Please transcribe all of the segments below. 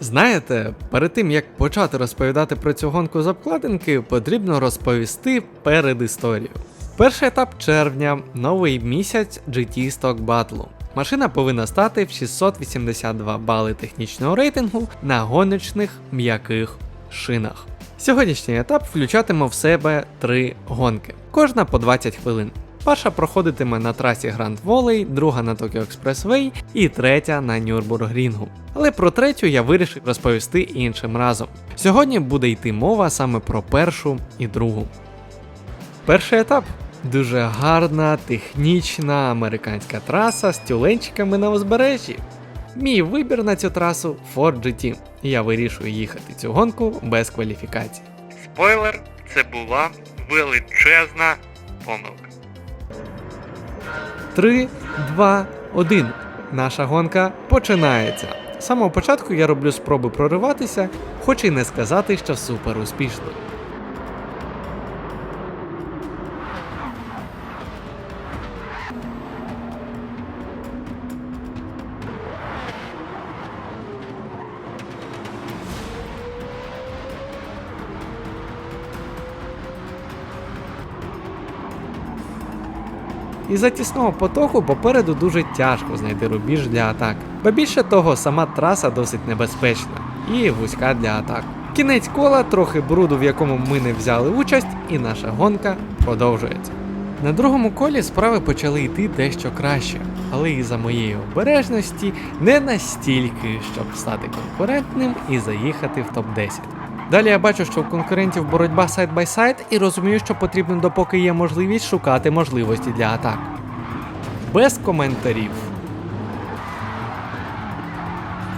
Знаєте, перед тим як почати розповідати про цю гонку з обкладинки, потрібно розповісти передісторію. Перший етап червня, новий місяць GT Stock Battle. Машина повинна стати в 682 бали технічного рейтингу на гоночних м'яких шинах. Сьогоднішній етап включатиме в себе три гонки, кожна по 20 хвилин. Перша проходитиме на трасі Гранд Волей, друга на Tokyo Expressway і третя на Нюрбургрінгу. Але про третю я вирішив розповісти іншим разом. Сьогодні буде йти мова саме про першу і другу. Перший етап дуже гарна, технічна американська траса з тюленчиками на узбережжі. Мій вибір на цю трасу Ford GT. Я вирішую їхати цю гонку без кваліфікації. Спойлер, це була величезна помилка. 3, 2, 1. Наша гонка починається. З самого початку я роблю спроби прориватися, хоч і не сказати, що супер успішно. Із-за тісного потоку попереду дуже тяжко знайти рубіж для атак. Ба більше того, сама траса досить небезпечна і вузька для атак. Кінець кола, трохи бруду, в якому ми не взяли участь, і наша гонка продовжується. На другому колі справи почали йти дещо краще, але і за моєї обережності не настільки, щоб стати конкурентним і заїхати в топ-10. Далі я бачу, що у конкурентів боротьба сайд бай сайд і розумію, що потрібно, допоки є можливість шукати можливості для атак. Без коментарів.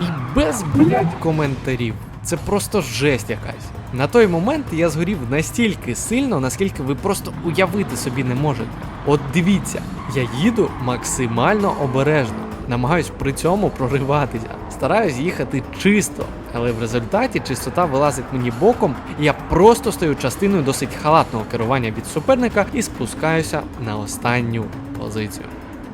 І без блядь, коментарів. Це просто жесть якась. На той момент я згорів настільки сильно, наскільки ви просто уявити собі не можете. От дивіться, я їду максимально обережно, намагаюсь при цьому прориватися, стараюсь їхати чисто, але в результаті чистота вилазить мені боком, і я просто стаю частиною досить халатного керування від суперника і спускаюся на останню позицію.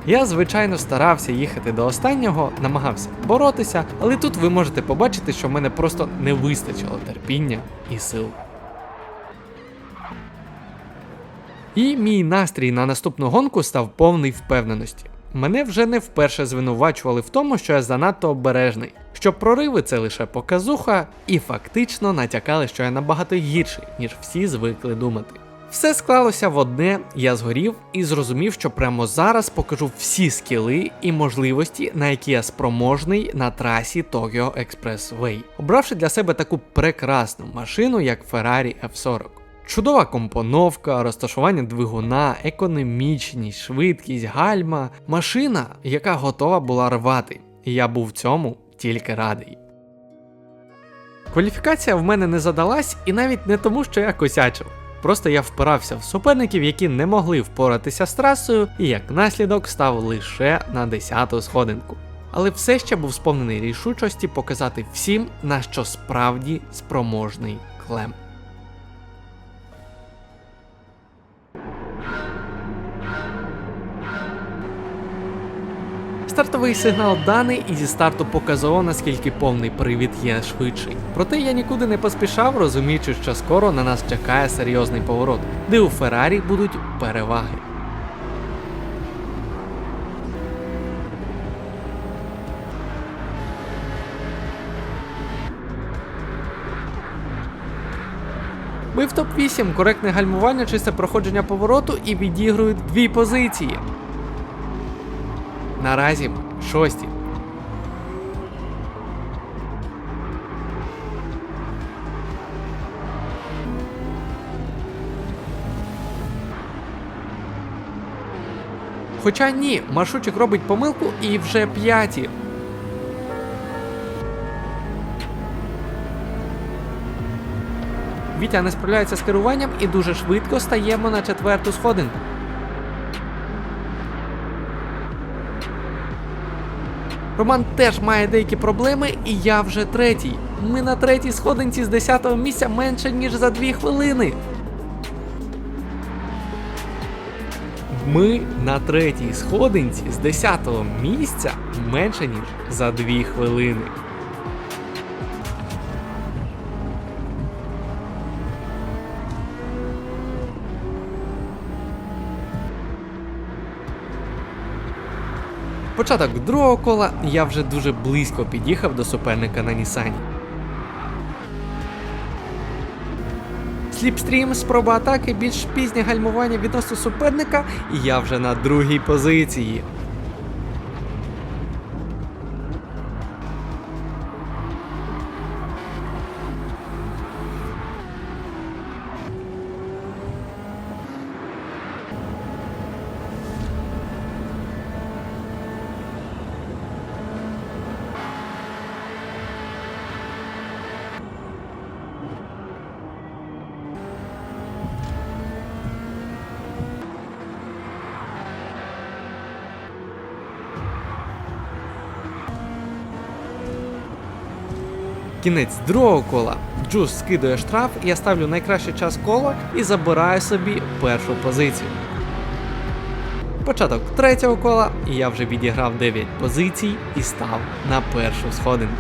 Я, звичайно, старався їхати до останнього, намагався боротися, але тут ви можете побачити, що в мене просто не вистачило терпіння і сил. І мій настрій на наступну гонку став повний впевненості. Мене вже не вперше звинувачували в тому, що я занадто обережний, що прориви це лише показуха, і фактично натякали, що я набагато гірший, ніж всі звикли думати. Все склалося в одне, я згорів і зрозумів, що прямо зараз покажу всі скіли і можливості, на які я спроможний на трасі Tokyo Expressway, обравши для себе таку прекрасну машину, як Ferrari F40. Чудова компоновка, розташування двигуна, економічність, швидкість, гальма, машина, яка готова була рвати. І я був цьому тільки радий. Кваліфікація в мене не задалась, і навіть не тому, що я косячив. Просто я впирався в суперників, які не могли впоратися з трасою, і як наслідок став лише на 10-ту сходинку. Але все ще був сповнений рішучості показати всім, на що справді спроможний клем. Стартовий сигнал даний і зі старту показував, наскільки повний привід є швидший. Проте я нікуди не поспішав, розуміючи, що скоро на нас чекає серйозний поворот, де у Феррарі будуть переваги. Ми в топ-8, коректне гальмування, чисте проходження повороту і відігрують дві позиції. Наразі шості. Хоча ні, маршрутчик робить помилку і вже п'яті. Вітя не справляється з керуванням і дуже швидко стаємо на четверту сходинку. Роман теж має деякі проблеми, і я вже третій. Ми на третій сходинці з 10-го місця менше, ніж за 2 хвилини. Ми на третій сходинці з 10-го місця менше, ніж за 2 хвилини. Початок другого кола я вже дуже близько під'їхав до суперника на Нісані. Сліпстрім, спроба атаки, більш пізнє гальмування відносно суперника, і я вже на другій позиції. Кінець другого кола. Джус скидує штраф, я ставлю найкращий час кола і забираю собі першу позицію. Початок третього кола, і я вже відіграв 9 позицій і став на першу сходинку.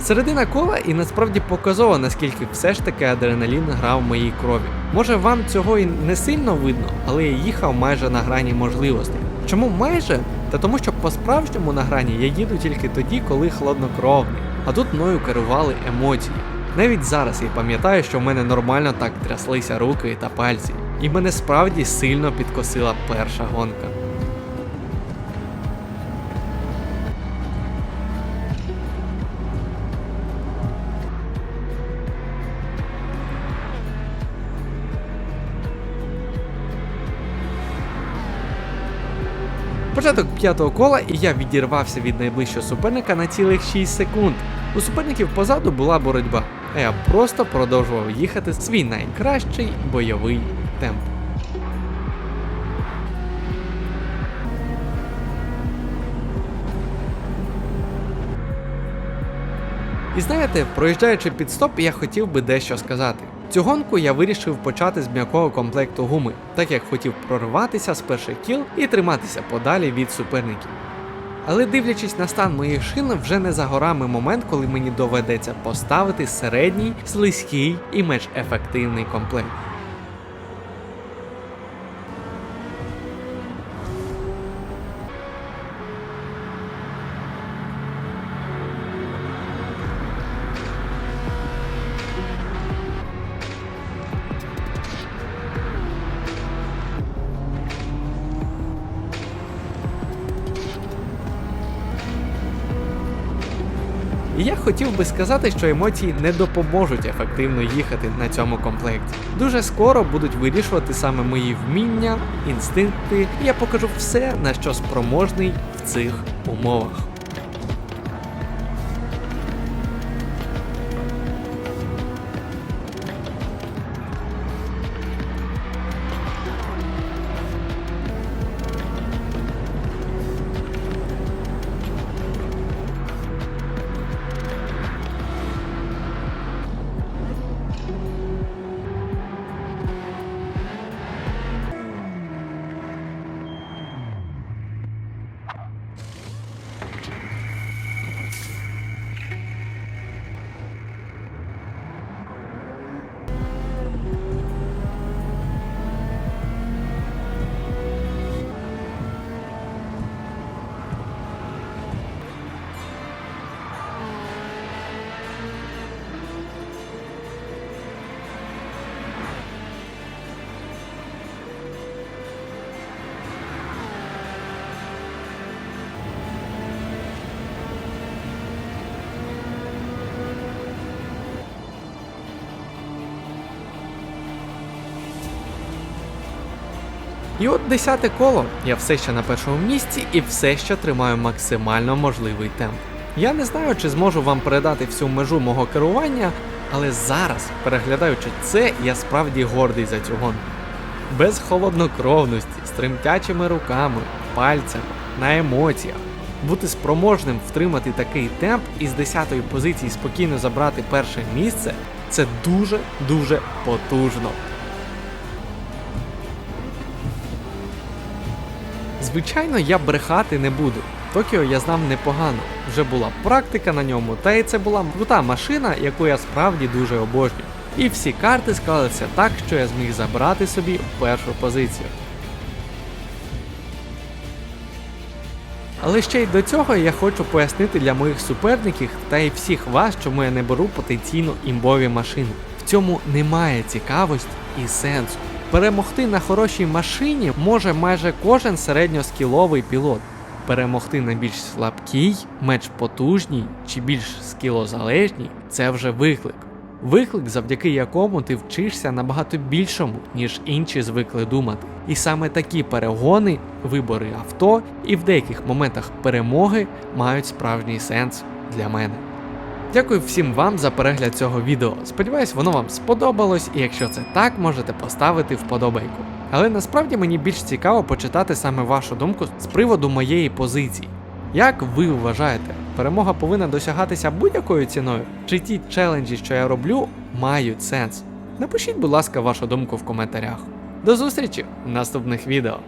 Середина кола і насправді показова, наскільки все ж таки адреналін грав в моїй крові. Може вам цього і не сильно видно, але я їхав майже на грані можливостей. Чому майже? Та тому, що по-справжньому на грані я їду тільки тоді, коли хладнокровний, а тут мною керували емоції. Навіть зараз я пам'ятаю, що в мене нормально так тряслися руки та пальці, і мене справді сильно підкосила перша гонка. Початок п'ятого кола, і я відірвався від найближчого суперника на цілих 6 секунд. У суперників позаду була боротьба, а я просто продовжував їхати свій найкращий бойовий темп. І знаєте, проїжджаючи під стоп, я хотів би дещо сказати. Цю гонку я вирішив почати з м'якого комплекту гуми, так як хотів прорватися з перших кіл і триматися подалі від суперників. Але дивлячись на стан моїх шин, вже не за горами момент, коли мені доведеться поставити середній, слизький і менш ефективний комплект. Хотів би сказати, що емоції не допоможуть ефективно їхати на цьому комплекті. Дуже скоро будуть вирішувати саме мої вміння, інстинкти, я покажу все, на що спроможний в цих умовах. І от десяте коло. Я все ще на першому місці і все ще тримаю максимально можливий темп. Я не знаю, чи зможу вам передати всю межу мого керування, але зараз, переглядаючи це, я справді гордий за цю гонку. Без холоднокровності, з тремтячими руками, пальцями, на емоціях. Бути спроможним втримати такий темп і з 10-ї позиції спокійно забрати перше місце це дуже-дуже потужно. Звичайно, я брехати не буду. Токіо я знав непогано, вже була практика на ньому, та й це була крута машина, яку я справді дуже обожнюю. І всі карти склалися так, що я зміг забрати собі першу позицію. Але ще й до цього я хочу пояснити для моїх суперників та й всіх вас, чому я не беру потенційно імбові машини. В цьому немає цікавості і сенсу. Перемогти на хорошій машині може майже кожен середньоскіловий пілот. Перемогти на більш слабкій, менш потужній чи більш скілозалежній це вже виклик. Виклик, завдяки якому ти вчишся набагато більшому, ніж інші звикли думати. І саме такі перегони, вибори авто і в деяких моментах перемоги мають справжній сенс для мене. Дякую всім вам за перегляд цього відео. Сподіваюсь, воно вам сподобалось, і якщо це так, можете поставити вподобайку. Але насправді мені більш цікаво почитати саме вашу думку з приводу моєї позиції. Як ви вважаєте, перемога повинна досягатися будь-якою ціною? Чи ті челенджі, що я роблю, мають сенс? Напишіть, будь ласка, вашу думку в коментарях. До зустрічі в наступних відео.